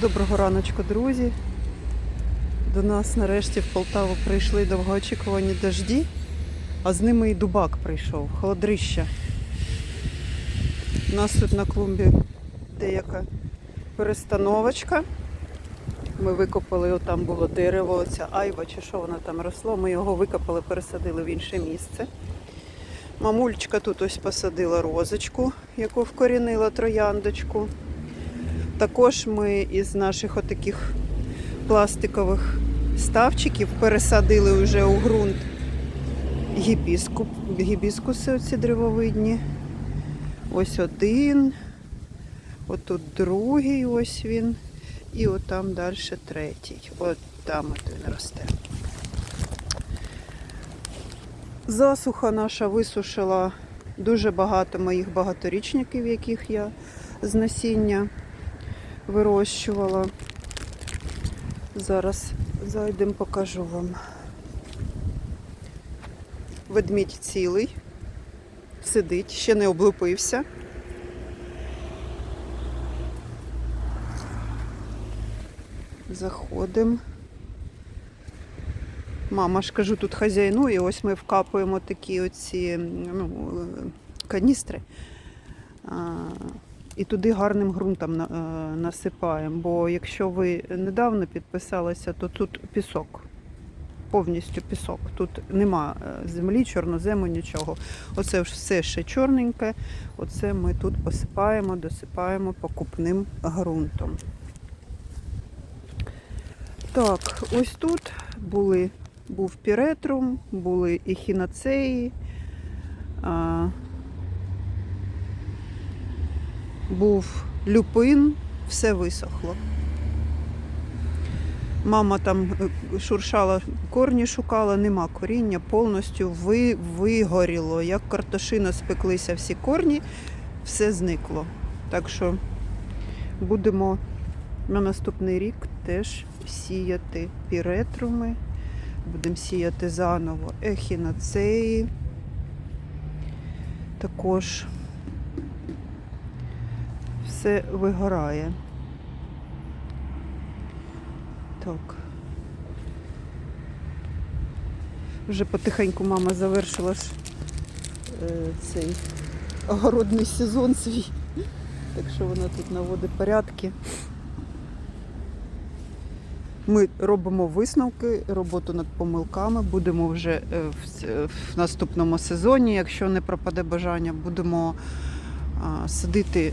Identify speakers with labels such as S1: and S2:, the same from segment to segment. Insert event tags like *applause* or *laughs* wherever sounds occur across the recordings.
S1: Доброго раночку, друзі. До нас нарешті в Полтаву прийшли довгоочікувані дожді, а з ними і дубак прийшов, холодрища. У нас тут на клумбі деяка перестановочка. Ми викопали, отам було дерево, оця айва, чи що воно там росло. Ми його викопали, пересадили в інше місце. Мамульчика тут ось посадила розочку, яку вкорінила трояндочку. Також ми із наших отаких пластикових ставчиків пересадили вже у ґрунт гібіску, гібіскуси оці древовидні. Ось один, отут другий ось він. І отам далі третій. От там от він росте. Засуха наша висушила дуже багато моїх багаторічників, яких я з насіння вирощувала. Зараз зайдемо, покажу вам. Ведмідь цілий, сидить, ще не облупився. Заходимо. Мама ж кажу, тут хазяйнує, ось ми вкапуємо такі оці ну, каністри. І туди гарним ґрунтом е, насипаємо. Бо якщо ви недавно підписалися, то тут пісок. Повністю пісок. Тут нема е, землі, чорнозему, нічого. Оце все ще чорненьке. Оце ми тут посипаємо, досипаємо покупним ґрунтом. Так, ось тут були, був піретрум, були ехінацеї, а, був люпин, все висохло. Мама там е, шуршала, корні шукала, нема коріння, повністю ви, вигоріло. Як картошина спеклися всі корні, все зникло. Так що будемо на наступний рік теж сіяти піретруми, будемо сіяти заново ехінацеї. Також все вигорає. Так. Вже потихеньку мама завершила ж е, цей огородний сезон свій. Так що вона тут наводить порядки. Ми робимо висновки, роботу над помилками. Будемо вже е, в, в наступному сезоні, якщо не пропаде бажання, будемо садити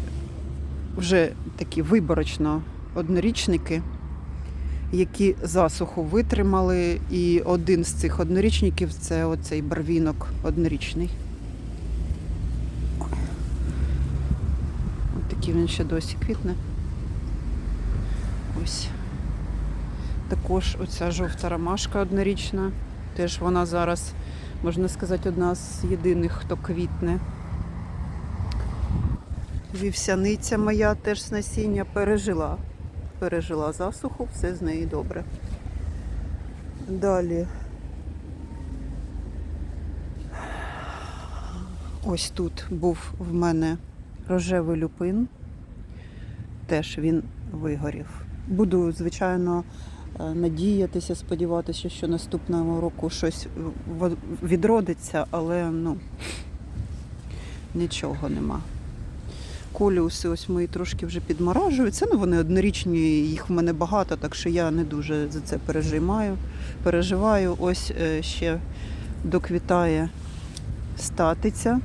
S1: вже такі виборочно однорічники, які засуху витримали. І один з цих однорічників це оцей барвінок однорічний. Ось такий він ще досі квітне. Ось. Також оця жовта ромашка однорічна. Теж вона зараз, можна сказати, одна з єдиних, хто квітне. Вівсяниця моя теж з насіння пережила. Пережила засуху, все з неї добре. Далі. Ось тут був в мене рожевий люпин. Теж він вигорів. Буду, звичайно, е, надіятися, сподіватися, що наступного року щось відродиться, але ну, нічого нема. Коліуси ось мої трошки вже підморажуються. Ну, вони однорічні, їх в мене багато, так що я не дуже за це переживаю. переживаю. Ось е, ще доквітає статиця.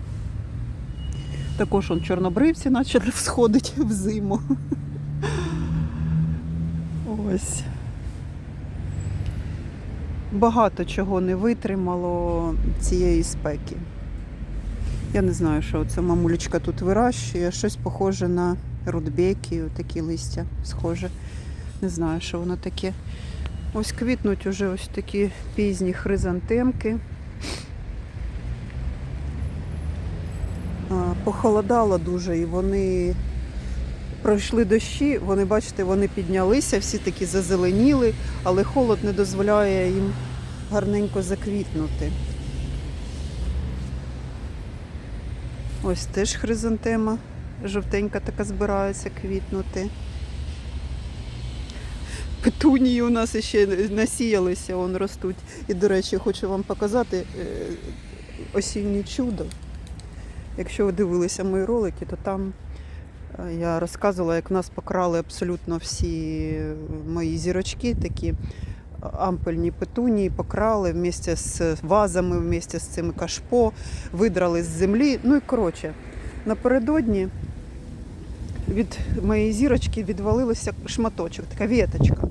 S1: Також он чорнобривці почали всходити *laughs* в зиму. Ось. Багато чого не витримало цієї спеки. Я не знаю, що це мамулечка тут вирощує. Щось похоже на рудбеки, такі листя схоже. Не знаю, що воно таке. Ось квітнуть уже ось такі пізні хризантемки. Похолодало дуже і вони пройшли дощі, вони, бачите, вони піднялися, всі такі зазеленіли, але холод не дозволяє їм гарненько заквітнути. Ось теж хризантема жовтенька така збирається квітнути. Петунії у нас ще насіялися, вон ростуть. І, до речі, хочу вам показати е, осіннє чудо. Якщо ви дивилися мої ролики, то там е, я розказувала, як нас покрали абсолютно всі мої зірочки, такі ампельні петунії, покрали вместе з вазами, вместе з цими кашпо, видрали з землі. Ну і коротше, напередодні від моєї зірочки відвалилося шматочок, така віточка.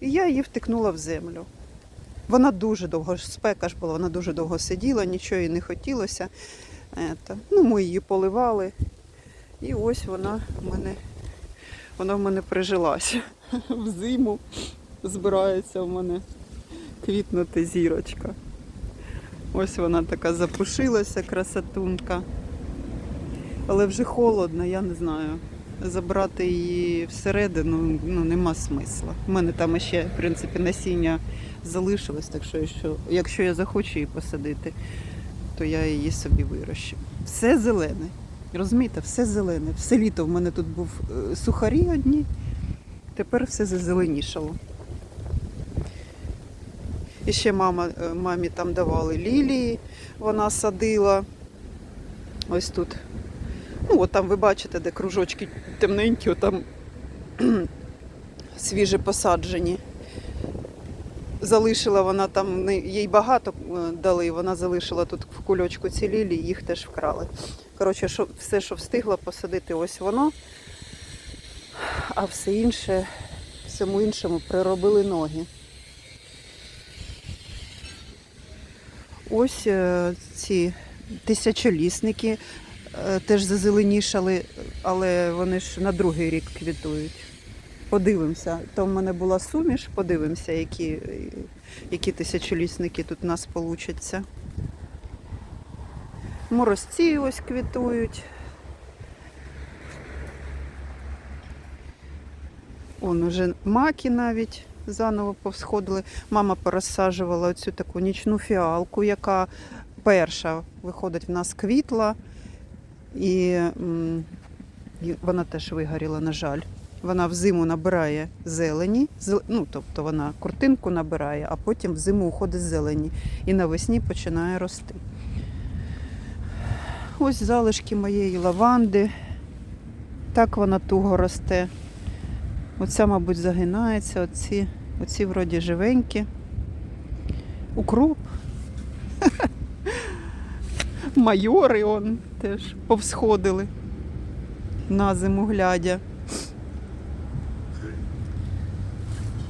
S1: І я її втикнула в землю. Вона дуже довго, спека ж була, вона дуже довго сиділа, нічого їй не хотілося. Ну, ми її поливали. І ось вона в мене, вона в мене прижилася. *laughs* В зиму збирається в мене квітнути зірочка. Ось вона така запушилася, красотунка. Але вже холодно, я не знаю. Забрати її всередину ну, нема смисла. У мене там ще, в принципі, насіння залишилось, так що якщо, я захочу її посадити, то я її собі вирощу. Все зелене. Розумієте, все зелене. Все літо в мене тут був е, сухарі одні, тепер все зазеленішало. І ще мама, е, мамі там давали лілії, вона садила. Ось тут. Ну, от там ви бачите, де кружочки темненькі, отам *clears throat* свіже посаджені. Залишила вона там, їй багато е, дали, вона залишила тут в кульочку ці лілії, їх теж вкрали. Коротше, що, все, що встигла посадити, ось воно. А все інше, всьому іншому приробили ноги. Ось е, ці тисячолісники е, теж зазеленішали, але вони ж на другий рік квітують. Подивимося. То в мене була суміш, подивимося, які, які тисячолісники тут у нас получаться. Морозці ось квітують. Он уже маки навіть заново повсходили. Мама порозсаджувала оцю таку нічну фіалку, яка перша виходить в нас квітла. І, вона теж вигоріла, на жаль. Вона взиму набирає зелені, ну, тобто вона куртинку набирає, а потім взиму уходить зелені і навесні починає рости. Ось залишки моєї лаванди. Так вона туго росте. Оця, мабуть, загинається, оці, оці вроді живенькі. Укроп. *laughs* Майори он теж повсходили на зиму глядя.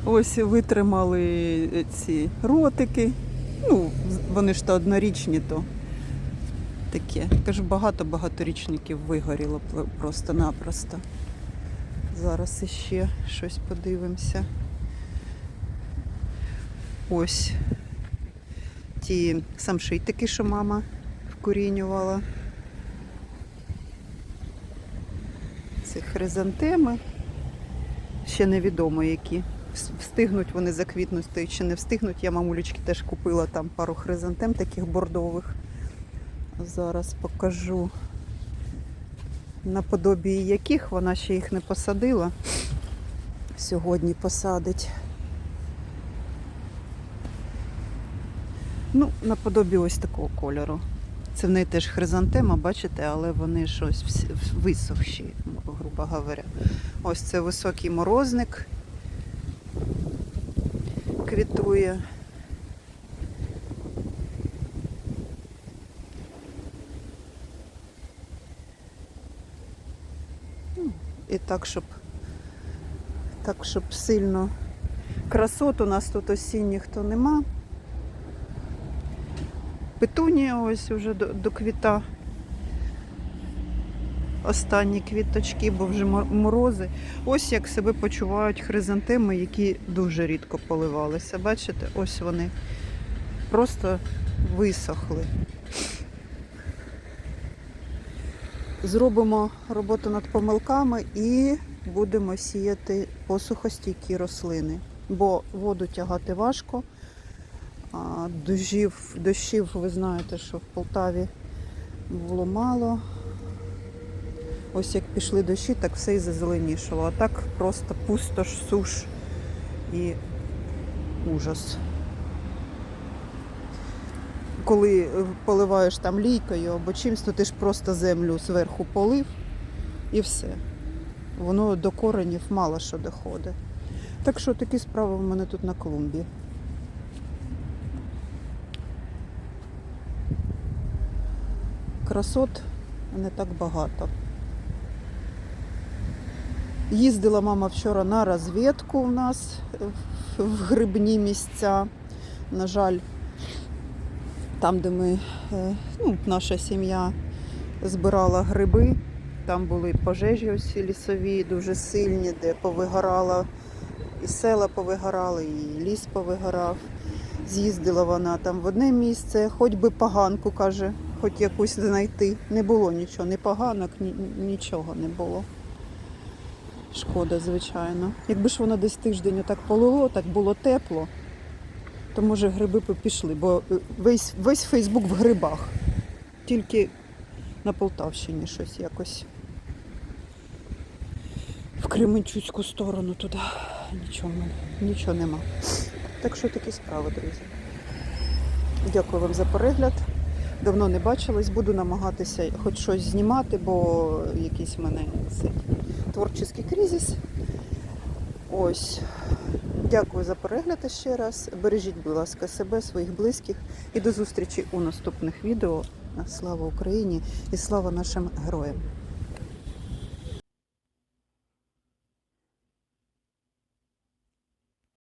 S1: Ось витримали ці ротики. Ну, вони ж то однорічні, то таке. Кажу, багато багаторічників вигоріло просто-напросто. Зараз іще щось подивимося. Ось ті самшитики, що мама вкорінювала. Це хризантеми. Ще невідомо які. Встигнуть вони заквітнути чи не встигнуть. Я мамулечки теж купила там пару хризантем таких бордових. Зараз покажу наподобі яких вона ще їх не посадила. Сьогодні посадить. Ну, наподобі ось такого кольору. Це в неї теж хризантема, бачите, але вони щось висохші, грубо говоря. Ось це високий морозник квітує. І так, щоб так, щоб сильно красот у нас тут осінніх то нема. Петунія ось уже до, до квіта. Останні квіточки, бо вже морози. Ось як себе почувають хризантеми, які дуже рідко поливалися. Бачите, ось вони просто висохли. Зробимо роботу над помилками і будемо сіяти посухостійкі рослини, бо воду тягати важко. А, Дощів, дощів, ви знаєте, що в Полтаві було мало. Ось як пішли дощі, так все і зазеленішало. А так просто пустош, суш. і ужас. Коли е, поливаєш там лійкою або чимось, то ти ж просто землю зверху полив і все. Воно до коренів мало що доходить. Так що такі справи в мене тут на клумбі. Красот не так багато. Їздила мама вчора на розвідку у нас в грибні місця. На жаль, там, де ми, е, ну, наша сім'я збирала гриби, там були пожежі ось лісові, дуже сильні, де повигорало, і села повигорали, і ліс повигорав. З'їздила вона там в одне місце, хоч би поганку, каже, хоч якусь знайти. Не було нічого, ні поганок, ні, нічого не було. Шкода, звичайно. Якби ж воно десь тиждень так полило, так було тепло, то може гриби б пішли, бо е, весь, весь Фейсбук в грибах. Тільки на Полтавщині щось якось. В Кременчуцьку сторону туди. Нічого, нічого нема. Так що такі справи, друзі. Дякую вам за перегляд. Давно не бачились, буду намагатися хоч щось знімати, бо якийсь в мене цей творчий кризис. Ось. Дякую за перегляд ще раз. Бережіть, будь ласка, себе, своїх близьких і до зустрічі у наступних відео. Слава Україні і слава нашим героям!